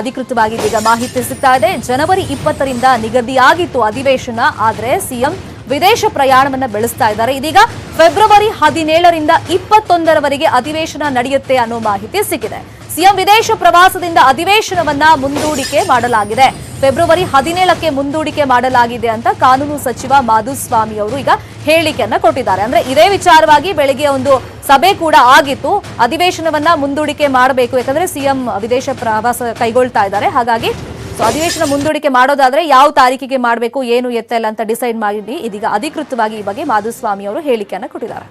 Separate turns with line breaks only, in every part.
ಅಧಿಕೃತವಾಗಿ ಇದೀಗ ಮಾಹಿತಿ ಸಿಗ್ತಾ ಇದೆ ಜನವರಿ ಇಪ್ಪತ್ತರಿಂದ ನಿಗದಿಯಾಗಿತ್ತು ಅಧಿವೇಶನ, ಆದ್ರೆ ಸಿಎಂ ವಿದೇಶ ಪ್ರಯಾಣವನ್ನ ಬೆಳೆಸ್ತಾ ಇದ್ದಾರೆ. ಇದೀಗ ಫೆಬ್ರವರಿ ಹದಿನೇಳರಿಂದ ಇಪ್ಪತ್ತೊಂದರವರೆಗೆ ಅಧಿವೇಶನ ನಡೆಯುತ್ತೆ ಅನ್ನೋ ಮಾಹಿತಿ ಸಿಕ್ಕಿದೆ. ಸಿಎಂ ವಿದೇಶ ಪ್ರವಾಸದಿಂದ ಅಧಿವೇಶನವನ್ನ ಮುಂದೂಡಿಕೆ ಮಾಡಲಾಗಿದೆ. ಫೆಬ್ರವರಿ ಹದಿನೇಳಕ್ಕೆ ಮುಂದೂಡಿಕೆ ಮಾಡಲಾಗಿದೆ ಅಂತ ಕಾನೂನು ಸಚಿವ ಮಾಧುಸ್ವಾಮಿ ಅವರು ಈಗ ಹೇಳಿಕೆಯನ್ನ ಕೊಟ್ಟಿದ್ದಾರೆ. ಅಂದ್ರೆ ಇದೇ ವಿಚಾರವಾಗಿ ಬೆಳಿಗ್ಗೆ ಒಂದು ಸಭೆ ಕೂಡ ಆಗಿತ್ತು. ಅಧಿವೇಶನವನ್ನ ಮುಂದೂಡಿಕೆ ಮಾಡಬೇಕು. ಯಾಕಂದ್ರೆ ಸಿಎಂ ವಿದೇಶ ಪ್ರವಾಸ ಕೈಗೊಳ್ತಾ ಇದ್ದಾರೆ. ಹಾಗಾಗಿ ಸೊ ಅಧಿವೇಶನ ಮುಂದೂಡಿಕೆ ಮಾಡೋದಾದ್ರೆ ಯಾವ ತಾರೀಕಿಗೆ ಮಾಡಬೇಕು, ಏನು ಎತ್ತ ಇಲ್ಲ ಅಂತ ಡಿಸೈಡ್ ಮಾಡಿ. ಇದೀಗ ಅಧಿಕೃತವಾಗಿ ಈ ಬಗ್ಗೆ ಮಾಧುಸ್ವಾಮಿ ಅವರು ಹೇಳಿಕೆಯನ್ನು ಕೊಟ್ಟಿದ್ದಾರೆ.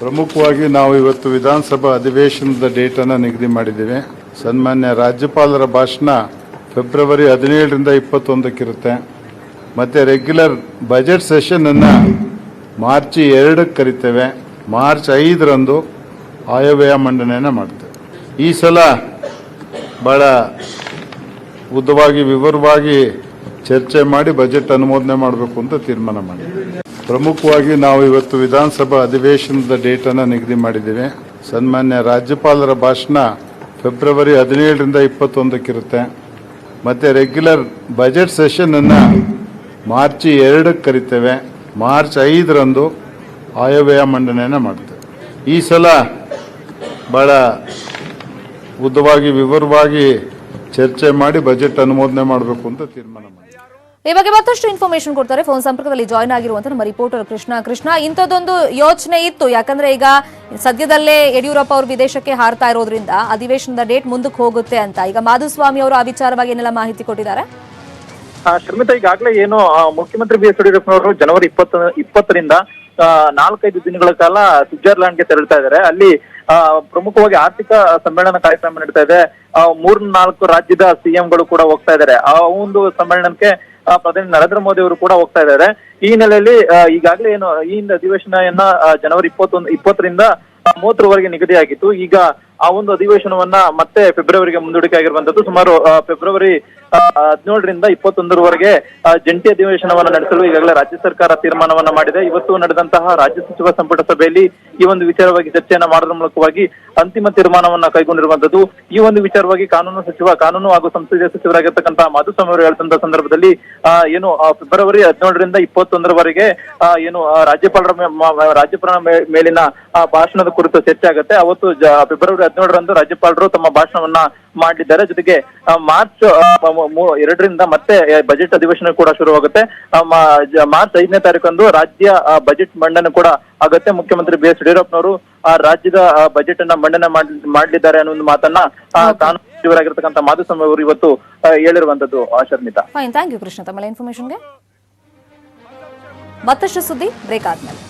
ಪ್ರಮುಖವಾಗಿ ನಾವು ಇವತ್ತು ವಿಧಾನಸಭಾ ಅಧಿವೇಶನದ ಡೇಟನ್ನು ನಿಗದಿ ಮಾಡಿದ್ದೇವೆ. ಸನ್ಮಾನ್ಯ ರಾಜ್ಯಪಾಲರ ಭಾಷಣ ಫೆಬ್ರವರಿ ಹದಿನೇಳರಿಂದ ಇಪ್ಪತ್ತೊಂದಕ್ಕಿರುತ್ತೆ. ಮತ್ತು ರೆಗ್ಯುಲರ್ ಬಜೆಟ್ ಸೆಷನನ್ನು ಮಾರ್ಚ್ ಎರಡಕ್ಕೆ ಕರಿತೇವೆ. ಮಾರ್ಚ್ ಐದರಂದು ಆಯವ್ಯಯ ಮಂಡನೆಯನ್ನು ಮಾಡ್ತೇವೆ. ಈ ಸಲ ಭಾಳ ಉದ್ದವಾಗಿ ವಿವರವಾಗಿ ಚರ್ಚೆ ಮಾಡಿ ಬಜೆಟ್ ಅನುಮೋದನೆ ಮಾಡಬೇಕು ಅಂತ ತೀರ್ಮಾನ ಮಾಡಿದ್ದೇವೆ ಪ್ರಮುಖವಾಗಿ ನಾವು ಇವತ್ತು ವಿಧಾನಸಭಾ ಅಧಿವೇಶನದ ಡೇಟನ್ನು ನಿಗದಿ ಮಾಡಿದ್ದೇವೆ. ಸನ್ಮಾನ್ಯ ರಾಜ್ಯಪಾಲರ ಭಾಷಣ ಫೆಬ್ರವರಿ ಹದಿನೇಳರಿಂದ ಇಪ್ಪತ್ತೊಂದಕ್ಕಿರುತ್ತೆ. ಮತ್ತು ರೆಗ್ಯುಲರ್ ಬಜೆಟ್ ಸೆಷನನ್ನು ಮಾರ್ಚ್ ಎರಡಕ್ಕೆ ಕರಿತೇವೆ. ಮಾರ್ಚ್ ಐದರಂದು ಆಯವ್ಯಯ ಮಂಡನೆಯನ್ನು ಮಾಡ್ತೇವೆ ಈ ಸಲ ಭಾಳ ಉದ್ದವಾಗಿ ವಿವರವಾಗಿ ಚರ್ಚೆ ಮಾಡಿ ಬಜೆಟ್ ಅನುಮೋದನೆ ಮಾಡಬೇಕು ಅಂತ ತೀರ್ಮಾನ ಮಾಡಿ
ಈ ಬಗ್ಗೆ ಮತ್ತಷ್ಟು ಇನ್ಫಾರ್ಮೇಶನ್ ಕೊಡ್ತಾರೆ. ಫೋನ್ ಸಂಪರ್ಕದಲ್ಲಿ ಜಾಯ್ನ್ ಆಗಿರುವಂತ ನಮ್ಮ ರಿಪೋರ್ಟರ್ ಕೃಷ್ಣ. ಕೃಷ್ಣ ಇಂಥದ್ದೊಂದು ಯೋಚನೆ ಇತ್ತು. ಯಾಕಂದ್ರೆ ಈಗ ಸದ್ಯದಲ್ಲೇ ಯಡಿಯೂರಪ್ಪ ಅವರು ವಿದೇಶಕ್ಕೆ ಹಾರ್ತಾ ಇರೋದ್ರಿಂದ ಅಧಿವೇಶನದ ಡೇಟ್ ಮುಂದಕ್ಕೆ ಹೋಗುತ್ತೆ ಅಂತ. ಈಗ ಮಾಧುಸ್ವಾಮಿ ಅವರು ಆ ವಿಚಾರವಾಗಿ ಏನೆಲ್ಲ ಮಾಹಿತಿ ಕೊಟ್ಟಿದ್ದಾರೆ?
ಶರ್ಮಿತಾ ಈಗಾಗಲೇ ಏನು ಮುಖ್ಯಮಂತ್ರಿ ಬಿ ಎಸ್ ಯಡಿಯೂರಪ್ಪನವರು ಜನವರಿ ಇಪ್ಪತ್ತ ಇಪ್ಪತ್ತರಿಂದ ನಾಲ್ಕೈದು ದಿನಗಳ ಕಾಲ ಸ್ವಿಟ್ಜರ್ಲ್ಯಾಂಡ್ಗೆ ತೆರಳ್ತಾ ಇದ್ದಾರೆ. ಅಲ್ಲಿ ಪ್ರಮುಖವಾಗಿ ಆರ್ಥಿಕ ಸಮ್ಮೇಳನ ಕಾರ್ಯಕ್ರಮ ನಡೀತಾ ಇದೆ. ಮೂರ್ ನಾಲ್ಕು ರಾಜ್ಯದ ಸಿಎಂಗಳು ಕೂಡ ಹೋಗ್ತಾ ಇದ್ದಾರೆ. ಆ ಒಂದು ಸಮ್ಮೇಳನಕ್ಕೆ ಪ್ರಧಾನಿ ನರೇಂದ್ರ ಮೋದಿ ಅವರು ಕೂಡ ಹೋಗ್ತಾ ಇದ್ದಾರೆ. ಈ ಹಿನ್ನೆಲೆಯಲ್ಲಿ ಈಗಾಗಲೇ ಏನು, ಈ ಅಧಿವೇಶನವನ್ನ ಅಧಿವೇಶನ ಜನವರಿ ಇಪ್ಪತ್ತೊಂದು, ಇಪ್ಪತ್ತರಿಂದ ಮೂವತ್ತರವರೆಗೆ ನಿಗದಿಯಾಗಿತ್ತು. ಈಗ ಆ ಒಂದು ಅಧಿವೇಶನವನ್ನ ಮತ್ತೆ ಫೆಬ್ರವರಿಗೆ ಮುಂದೂಡಿಕೆ ಆಗಿರುವಂತದ್ದು ಸುಮಾರು ಫೆಬ್ರವರಿ ಹದಿನೇಳರಿಂದ ಇಪ್ಪತ್ತೊಂದರವರೆಗೆ ಜಂಟಿ ಅಧಿವೇಶನವನ್ನ ನಡೆಸಲು ಈಗಾಗಲೇ ರಾಜ್ಯ ಸರ್ಕಾರ ತೀರ್ಮಾನವನ್ನ ಮಾಡಿದೆ. ಇವತ್ತು ನಡೆದಂತಹ ರಾಜ್ಯ ಸಚಿವ ಸಂಪುಟ ಸಭೆಯಲ್ಲಿ ಈ ಒಂದು ವಿಚಾರವಾಗಿ ಚರ್ಚೆಯನ್ನ ಮಾಡೋದ್ರ ಮೂಲಕವಾಗಿ ಅಂತಿಮ ತೀರ್ಮಾನವನ್ನ ಕೈಗೊಂಡಿರುವಂತದ್ದು ಈ ಒಂದು ವಿಚಾರವಾಗಿ ಕಾನೂನು ಸಚಿವ, ಕಾನೂನು ಹಾಗೂ ಸಂಸದೀಯ ಸಚಿವರಾಗಿರ್ತಕ್ಕಂತಹ ಮಾಧುಸ್ವಾಮಿ ಅವರು ಹೇಳ್ತಂತ ಸಂದರ್ಭದಲ್ಲಿ ಏನು ಫೆಬ್ರವರಿ ಹದಿನೇಳರಿಂದ ಇಪ್ಪತ್ತೊಂದರವರೆಗೆ ಏನು ರಾಜ್ಯಪಾಲರ ರಾಜ್ಯಪಾಲರ ಮೇಲಿನ ಭಾಷಣದ ಕುರಿತು ಚರ್ಚೆ ಆಗುತ್ತೆ. ಅವತ್ತು ಫೆಬ್ರವರಿ ಹದಿನೇಳರಂದು ರಾಜ್ಯಪಾಲರು ತಮ್ಮ ಭಾಷಣವನ್ನ ಮಾಡಿದ್ದಾರೆ. ಜೊತೆಗೆ ಮಾರ್ಚ್ ಎರಡರಿಂದ ಮತ್ತೆ ಬಜೆಟ್ ಅಧಿವೇಶನ ಕೂಡ ಶುರುವಾಗುತ್ತೆ. ಮಾರ್ಚ್ ಐದನೇ ತಾರೀಕಂದು ರಾಜ್ಯ ಬಜೆಟ್ ಮಂಡನೆ ಕೂಡ ಆಗತ್ತೆ. ಮುಖ್ಯಮಂತ್ರಿ ಬಿ ಎಸ್ ಯಡಿಯೂರಪ್ಪನವರು ಆ ರಾಜ್ಯದ ಬಜೆಟ್ ಅನ್ನ ಮಂಡನೆ ಮಾಡಲಿದ್ದಾರೆ ಅನ್ನೋ ಒಂದು ಮಾತನ್ನ ಕಾನೂನು ಸಚಿವರಾಗಿರ್ತಕ್ಕಂಥ ಮಾಧುಸ್ವಾಮಿ ಅವರು ಇವತ್ತು ಹೇಳಿರುವಂತದ್ದು ಆ, Sharmita
fine thank you Krishna. ತಮ್ಮ ಇನ್ಫಾರ್ಮೇಶನ್ಗೆ ಮತ್ತಷ್ಟು ಸುದ್ದಿ ಬ್ರೇಕ್ ಆದ್ಮೇಲೆ.